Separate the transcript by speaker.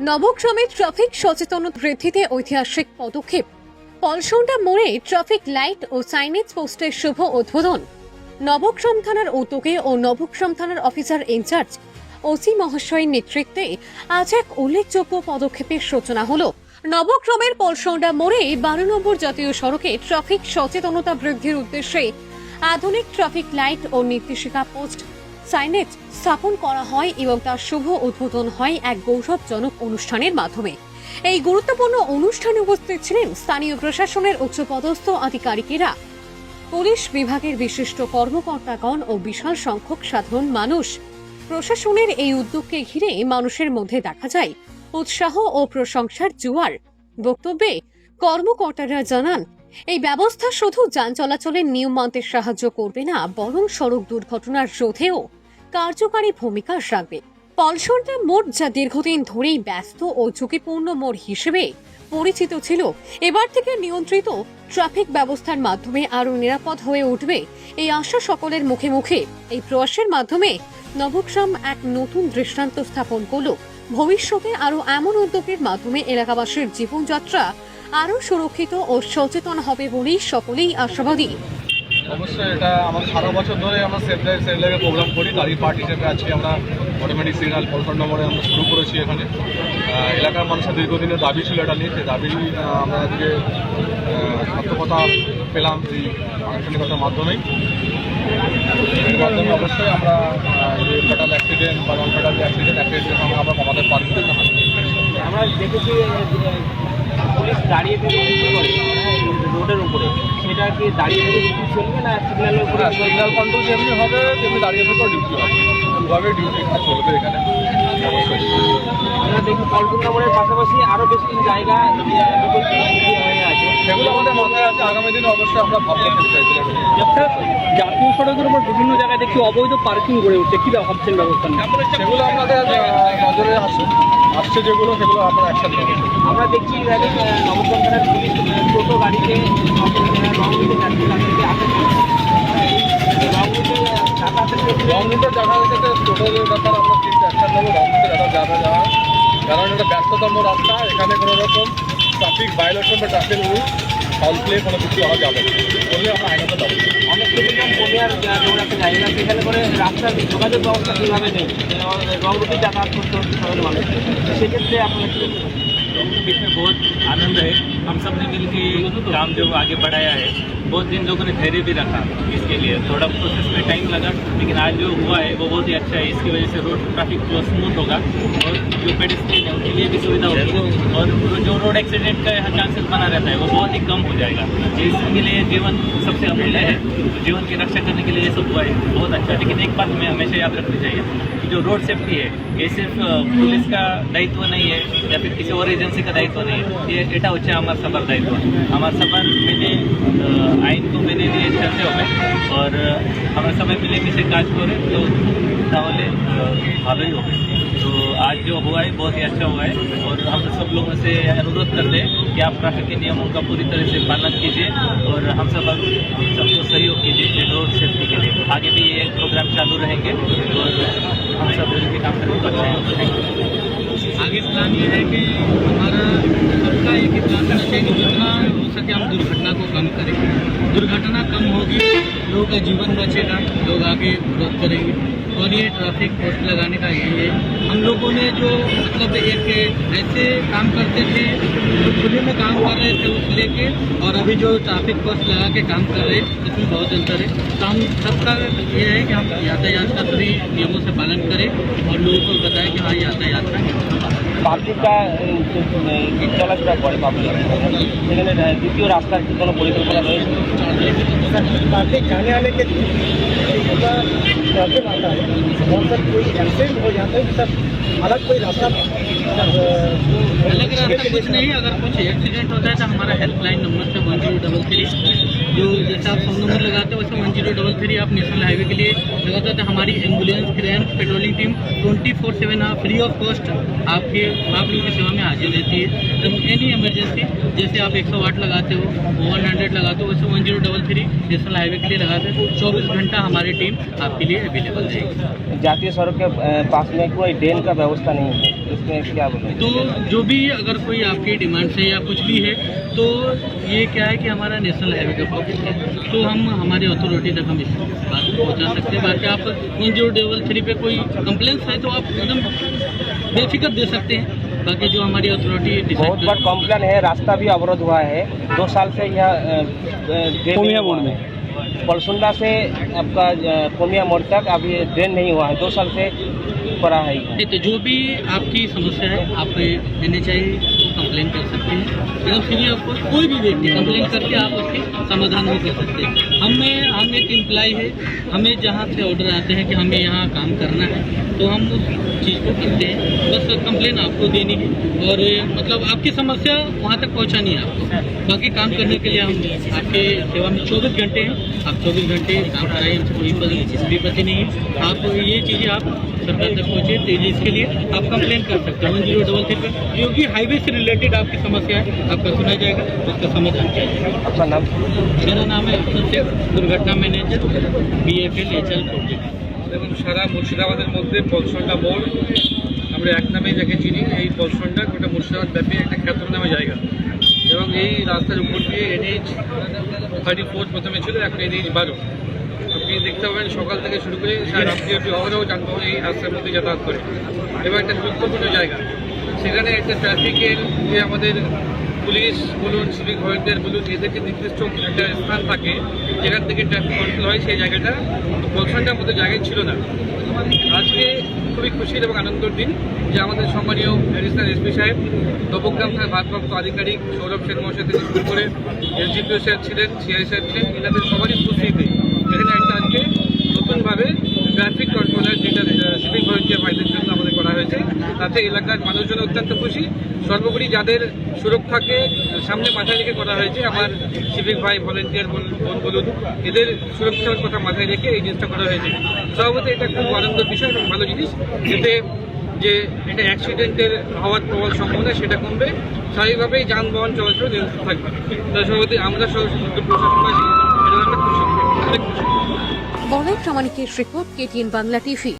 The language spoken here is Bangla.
Speaker 1: নবগ্রামে ট্রাফিক সচেতনতা বৃদ্ধিতে ঐতিহাসিক পদক্ষেপ। পলসন্ডা মোড়ে ট্রাফিক লাইট ও সাইনেজ পোস্টের শুভ উদ্বোধন। নবগ্রাম থানার উদ্যোগে ও নবগ্রাম থানার অফিসার ইনচার্জ ওসি মহাশয়ের নেতৃত্বে আজ এক উল্লেখযোগ্য পদক্ষেপের সূচনা হলো। নবগ্রামের পলসন্ডা মোড়ে বারো নম্বর জাতীয় সড়কে ট্রাফিক সচেতনতা বৃদ্ধির উদ্দেশ্যে আধুনিক ট্রাফিক লাইট ও নির্দেশিকা পোস্ট সাইনেজ স্থাপন করা হয় এবং তার শুভ উদ্বোধন হয় এক গৌরবজনক অনুষ্ঠানের মাধ্যমে। এই গুরুত্বপূর্ণ অনুষ্ঠানে উপস্থিত ছিলেন স্থানীয় প্রশাসনের উচ্চপদস্থ আধিকারিকেরা। পুলিশ বিভাগের বিশিষ্ট কর্মকর্তাগণ ও বিশাল সংখ্যক সাধারণ মানুষ। প্রশাসনের এই উদ্যোগকে ঘিরে মানুষের মধ্যে দেখা যায় উৎসাহ ও প্রশংসার জোয়ার। বক্তব্যে কর্মকর্তারা জানান এই ব্যবস্থা শুধু যান চলাচলের নিয়ম মানতে সাহায্য করবে না, বরং সড়ক দুর্ঘটনার রোধেও কার্যকারী ভূমিকা রাখবে। পলসরদা মোড় যা দীর্ঘদিন ধরেই ব্যস্ত ও ঝুঁকিপূর্ণ মোড় হিসেবে পরিচিত ছিল, এবার থেকে নিয়ন্ত্রিত ট্রাফিক ব্যবস্থার মাধ্যমে আরও নিরাপদ হয়ে উঠবে এই আশা সকলের মুখে মুখে। এই প্রয়াসের মাধ্যমে নবগ্রাম এক নতুন দৃষ্টান্ত স্থাপন করল। ভবিষ্যতে আরও এমন উদ্যোগের মাধ্যমে এলাকাবাসীর জীবনযাত্রা আরও সুরক্ষিত ও সচেতন হবে বলেই সকলেই আশাবাদী।
Speaker 2: অবশ্যই এটা আমরা সারা বছর ধরে আমরা সেফ লাইফ সেফ লাইফে প্রোগ্রাম করি। তারই পার্ট হিসেবে আজকে আমরা অটোমেটিক সিগন্যাল পলসন নম্বরে আমরা শুরু করেছি এখানে। এলাকার মানুষের দীর্ঘদিনের দাবি ছিল এটা নিয়ে। সেই দাবি আমরা আজকে সার্থকতা পেলাম এই আনুষ্ঠানিকতার মাধ্যমেই। এর মাধ্যমে অবশ্যই আমরা এই ফেটাল অ্যাক্সিডেন্ট বা নন ফেটাল অ্যাক্সিডেন্ট অ্যাক্সিডেন্ট আমরা কমাতে পারি।
Speaker 3: আমরা দেখেছি যে, পুলিশ দাঁড়িয়ে থেকে রোডের উপরে। সেটা কি দাঁড়িয়ে থেকে ডিউটি চলবে না সিগন্যালের উপরে?
Speaker 2: সিগন্যাল কন্ট্রোল যেমনি হবে তেমনি দাঁড়িয়ে থেকেও ডিউটি হবে। দুভাবে ডিউটি চলবে এখানে।
Speaker 3: আমরা দেখি কল্পনা পাশাপাশি আরও বেশি জায়গা বিকল্প হয়ে আছে।
Speaker 2: সেগুলো আমাদের মাথায় আছে আগামী দিনে অবশ্যই আমরা ভাবনা করতে চাইছি
Speaker 4: একটা জাতীয় সড়কের উপর বিভিন্ন জায়গায় দেখি অবৈধ পার্কিং গড়ে উঠছে কি ভাবছেন ব্যবস্থা
Speaker 2: সেগুলো আমাদের নজরে আসছে আসছে যেগুলো সেগুলো আমরা একসাথে
Speaker 3: আমরা দেখছি এইভাবে পুলিশ টোটো গাড়িতে যাতায়াতের
Speaker 2: রংরুটের থেকে টোটালের ব্যাপার আমরা চিন্তা একসাথে নেব রংরুটে যারা যাওয়া কারণ এটা ব্যস্ততম রাস্তা এখানে কোনো রকম ট্রাফিক ভায়োলেশন বা ট্রাফিক রুল ফল প্লে কোনো কিছু করা যাবে না করলে আমরা আইনত যাবো
Speaker 3: অনেক দেখেছিলাম পলিয়ার দৌড়াতে যায় না সেখানে করে রাস্তার যোগাযোগ ব্যবস্থা কীভাবে নেই রং রুটি যাতায়াত করতে হচ্ছে সাধারণ মানুষ সেক্ষেত্রে আপনারা কী করতে পারেন?
Speaker 5: बीच में बहुत आनंद है हम सबने मिल के काम जो आगे बढ़ाया है, बहुत दिन लोगों ने धैर्य भी रखा इसके लिए। थोड़ा प्रोसेस में टाइम लगा, लेकिन आज जो हुआ है, वो बहुत ही अच्छा है। इसकी वजह से रोड ट्रैफ़िक पूरा स्मूथ होगा, और जो पेडिस्ट्रीन है, उनके लिए भी सुविधा होगी। और जो रोड एक्सीडेंट का यहाँ चांसेस बना रहता है, वो बहुत ही कम हो जाएगा। इसके लिए जीवन सबसे अमूल्य है। जीवन की रक्षा करने के लिए ये सब हुआ है। बहुत अच्छा लेकिन एक बात हमें हमेशा याद रखनी चाहिए जो रोड सेफ्टी है, ये सिर्फ़ पुलिस का दायित्व नहीं है, या फिर किसी और एजेंसी का दायित्व नहीं है। ये एटा उच्चा हमारा हमारा सफ़र जायचो हमारा सफ़र मिले आइन को मैंने लिए चलते हमें और हमारा समय मिले किसे काज करें तो ताहले भावे हो तो आज जो हुआ है, बहुत ही अच्छा हुआ है, और हम सब लोगों से अनुरोध कर हैं कि आप ट्रैफ़िक के नियमों का पूरी तरह से पालन कीजिए, और हम सब सबको सहयोग कीजिए रोड सेफ्टी के लिए। आगे भी ये प्रोग्राम चालू रहेंगे, और हम सब मिलकर काम करना रहे हैं।
Speaker 4: दुर्घटना को दुर्घटना कम होगी, लोगों का जीवन बचेगा, लोग आगे ग्रोथ करेंगे। और ये ट्रैफ़िक पोस्ट लगाने का यही है। हम लोगों ने जो मतलब एक ऐसे काम करते थे, जो खुले में काम कर रहे थे उस लेके, और अभी जो ट्रैफ़िक पोस्ट लगा के काम कर रहे हैं इसमें बहुत अंतर है। तो हम सबका ये है कि हम यातायात का सभी नियमों से पालन करें, और लोगों को बताएँ कि हाँ यातायात का नियम का पालन
Speaker 3: পাবলিকটা চলাফেরা করে পাবলিক সেখানে আহ, দ্বিতীয় রাস্তার কি কোনো পরিকল্পনা রয়েছে
Speaker 6: ट्रैफिक जाने आने के लिए एक बड़ा प्रॉब्लम आता है और सर कोई एक्सीडेंट हो जाता है कि सर अलग कोई रास्ता
Speaker 4: अलग रास्ता कुछ नहीं अगर कुछ एक्सीडेंट होता है तो हमारा हेल्पलाइन नंबर है वन जीरो डबल थ्री जो जैसे आप सौ नंबर लगाते हो, वैसे वन ज़ीरो डबल थ्री आप नेशनल हाईवे के लिए लगाते हैं तो हमारी ambulance, cramp, patrolling team twenty four seven आप फ्री ऑफ़ कॉस्ट आपके आप लोगों की सेवा में हाजिर रहती है। तो एनी इमरजेंसी जैसे आप एक सौ आठ लगाते हो वन हंड्रेड लगाते हो, वैसे one zero double three national highway के लिए लगाते हो, चौबीस घंटा हमारी टीम आपके लिए अवेलेबल रहेगी।
Speaker 3: जातीय सड़क के पास में कोई ड्रेन का व्यवस्था नहीं है। इसमें क्या बोले
Speaker 4: तो जो भी अगर कोई आपकी डिमांड है या कुछ भी है तो ये क्या है कि हमारा नेशनल हाईवे का प्रोजेक्ट है। तो हम हमारी अथॉरिटी तक हम इस बात को पहुँचा सकते हैं। बाकी आप वन ज़ीरो डबल थ्री पे कोई कंप्लेंट्स है तो आप एकदम बेफिक्र दे सकते हैं। बाकी जो हमारी अथॉरिटी
Speaker 3: बहुत बार कॉम्प्लेन है रास्ता भी अवरोध हुआ है। दो साल से यह मोड़ में। पलसुंडा से आपका कोमिया मोड़ तक अभी ड्रेन नहीं हुआ है। दो साल से पड़ा है
Speaker 4: तो जो भी आपकी समस्या है, आप एन एच कंप्लेन कर सकते हैं। या फिर आपको कोई भी व्यक्ति कंप्लेन करके आप उसके समाधान भी कर सकते हैं। हमें हम एक एम्प्लॉय है। हमें जहाँ से ऑर्डर आते हैं कि हमें यहाँ काम करना है तो हम उस चीज़ को करते हैं। बस कंप्लेन आपको देनी है और मतलब आपकी समस्या वहाँ तक पहुँचानी है आपको। बाकी काम करने के लिए हम आपके सेवा में चौबीस घंटे हैं। आप चौबीस घंटे काम कराइए हमसे कोई विपत्ति नहीं है। आप ये चीज़ें आप सरकार तक पहुँचे तेज़ी इसके लिए आप कंप्लेन कर सकते हैं। वन ज़ीरो डबल थ्री पर जो भी हाईवे से रिलेटेड आपकी समस्या है आपका सुना जाएगा उसका समाधान किया जाएगा।
Speaker 3: आपका नाम?
Speaker 4: मेरा नाम है दुर्घटना manager B F L H L project
Speaker 2: দেখুন সারা মুর্শিদাবাদের মধ্যে পলসন্ডা মোড় আমরা এক নামে যাকে চিনি এই পলসন্ডা গোটা মুর্শিদাবাদ ব্যাপী একটা খ্যাতনামা জায়গা এবং এই রাস্তার উপর দিয়ে এনএইচ থার্টি ফোর প্রথমে ছিল এখন এনএইচ বারো আপনি দেখতে পাবেন সকাল থেকে শুরু করে সারা রাত্রিব্যাপী অহরহ যানবাহন এই রাস্তার মধ্যে যাতায়াত করে এবং একটা গুরুত্বপূর্ণ জায়গা সেখানে একটা ট্রাফিকের যে আমাদের পুলিশ, বলুন সিভিক ভলেন্টিয়ার বলুন এদেরকে নির্দিষ্ট একটা স্থান থাকে, যেখান থেকে ট্রাফিক কন্ট্রোল হয়, সেই জায়গাটা বলসানটার মতো জায়গায় ছিল না। আজকে খুবই খুশির এবং আনন্দের দিন যে আমাদের সম্মানীয় অ্যাডিশনাল এসপি সাহেব, নবগ্রাম থানার ভারপ্রাপ্ত আধিকারিক সৌরভ সেন মহাশয় থেকে শুরু করে এসডিপিও স্যার ছিলেন সিআই স্যার ছিলেন, এনাদের সবারই উপস্থিতিতে এখানে একটা আজকে নতুনভাবে ট্রাফিক কন্ট্রোলার যেটা সিভিক ভলেন্টিয়ার ভাইদের জন্য আমাদের করা হয়েছে। তাতে এলাকার মানুষজন অত্যন্ত খুশি। সর্বোপরি যাদের সুরক্ষাকে সামনে মাথায় রেখে করা হয়েছে, আমার সিভিক ভাই, ভলেন্টিয়ার বোন বলুন, এদের সুরক্ষার কথা মাথায় রেখে এই জিনিসটা করা হয়েছে। স্বভাবত এটা খুব আনন্দের বিষয় এবং ভালো জিনিস। এতে যে এটা অ্যাক্সিডেন্টের হওয়ার প্রবল সম্ভাবনা, সেটা কমবে। স্বাভাবিকভাবেই যানবাহন চলাচল নিয়ন্ত্রণ থাকবে। তার সভাপতি আমরা সহ প্রশাসনবাসী এটা খুশি। অনেক খুশি।
Speaker 1: বলাই প্রামাণিকের রিপোর্ট কেটিএন বাংলা টিভি।